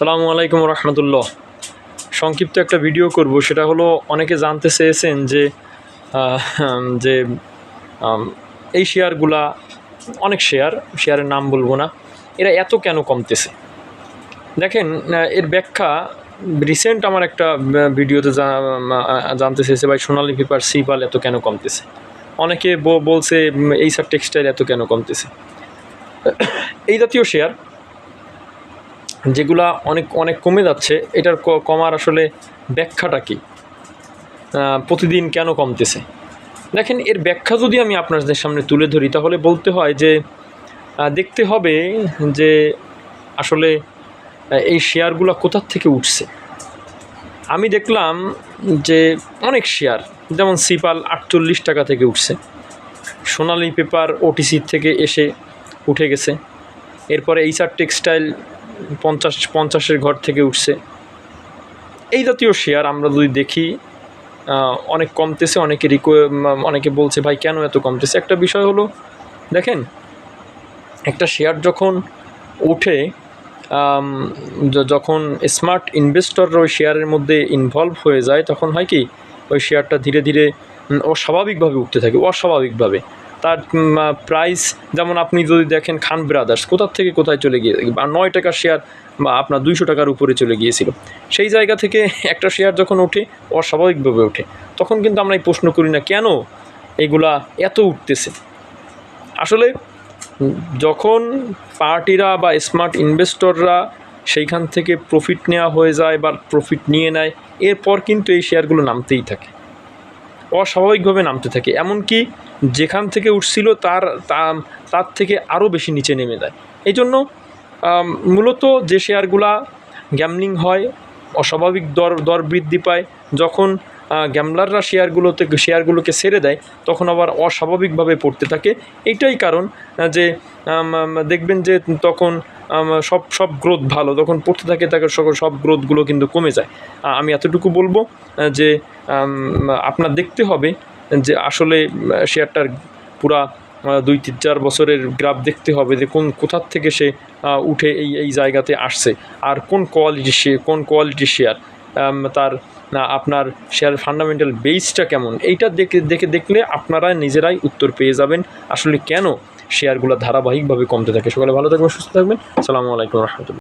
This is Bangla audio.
সালামু আলাইকুম রহমতুল্লাহ। সংক্ষিপ্ত একটা ভিডিও করব সেটা হলো অনেকে জানতে চেয়েছেন যে যে এই শেয়ারগুলা অনেক শেয়ার শেয়ারের নাম বলব না এরা এত কেন কমতেছে? দেখেন এর ব্যাখ্যা রিসেন্ট আমার একটা ভিডিওতে জানতে চেয়েছে ভাই সোনালী পেপার সিপাল এত কেন কমতেছে? অনেকে বলছে উম, এইসব টেক্সটাইল এত কেন কমতেছে? এই জাতীয় শেয়ার যেগুলা অনেক অনেক কমে যাচ্ছে, এটার কমার আসলে ব্যাখ্যাটা কি? প্রতিদিন কেন কমতেছে? দেখেন, এর ব্যাখ্যা যদি আমি আপনাদের সামনে তুলে ধরি, তাহলে বলতে হয় যে দেখতে হবে যে আসলে এই শেয়ারগুলো কোথার থেকে উঠছে? আমি দেখলাম যে অনেক শেয়ার, যেমন সিপাল আটচল্লিশ টাকা থেকে উঠছে, সোনালি পেপার ওটিসি থেকে এসে উঠে গেছে, এরপরে এইচআর টেক্সটাইল পঞ্চাশ, পঞ্চাশের ঘর থেকে উঠছে। এই জাতীয় শেয়ার আমরা যদি দেখি অনেক কমতেছে, অনেকে রিকো অনেকে বলছে, ভাই, কেন এত কমতেছে? একটা বিষয় হলো, দেখেন, একটা শেয়ার যখন য- যখন স্মার্ট ইনভেস্টররা ওই শেয়ারের মধ্যে ইনভলভ হয়ে যায়, তখন হয় কি, ওই শেয়ারটা ধীরে ধীরে অস্বাভাবিকভাবে উঠতে থাকে, অস্বাভাবিকভাবে। তার প্রাইস যেমন আপনি যদি দেখেন খান ব্রাদার্স কোথার থেকে কোথায় চলে গিয়ে, বা নয় টাকার শেয়ার বা আপনার দুইশো টাকার উপরে চলে গিয়েছিল। সেই জায়গা থেকে একটা শেয়ার যখন ওঠে, অস্বাভাবিকভাবে ওঠে। তখন কিন্তু আমরা এই প্রশ্ন করি না, কেন এগুলা এত উঠতেছে? আসলে, যখন পার্টিরা বা স্মার্ট ইনভেস্টররা সেইখান থেকে প্রফিট নেওয়া হয়ে যায় বা প্রফিট নিয়ে নেয়, এরপর কিন্তু এই শেয়ারগুলো নামতেই থাকে। অস্বাভাবিকভাবে নামতে থাকে। এমনকি যেখান থেকে উঠছিল তার তার থেকে আরও বেশি নিচে নেমে যায়। এই জন্য মূলত যে শেয়ারগুলা গ্যামলিং হয়, অস্বাভাবিক দর দর বৃদ্ধি পায়, যখন গ্যামলাররা শেয়ারগুলোতে, শেয়ারগুলোকে ছেড়ে দেয়, তখন আবার অস্বাভাবিকভাবে পড়তে থাকে। এটাই কারণ যে দেখবেন যে তখন সব সব গ্রোথ ভালো। তখন পড়তে থাকে তাকে সকল, সব গ্রোথগুলো কিন্তু কমে যায়। আমি এতটুকু বলব যে আপনার দেখতে হবে যে, আসলে শেয়ারটার পুরা দুই তিন চার বছরের গ্রাফ দেখতে হবে যে, কোন কোথার থেকে সে উঠে এই এই জায়গাতে আসছে। আর কোন কোয়ালিটি সে কোন কোয়ালিটি শেয়ার তার আপনার শেয়ার ফান্ডামেন্টাল বেসটা কেমন? এইটা দেখে দেখে দেখলে আপনারা নিজেরাই উত্তর পেয়ে যাবেন। আসলে কেন? শেয়ারগুলো ধারাবাহিকভাবে কমতে থাকে। সকালে ভালো থাকবেন সুস্থ থাকবেন। সালামু আলাইকুম রহমতুল্লাহ।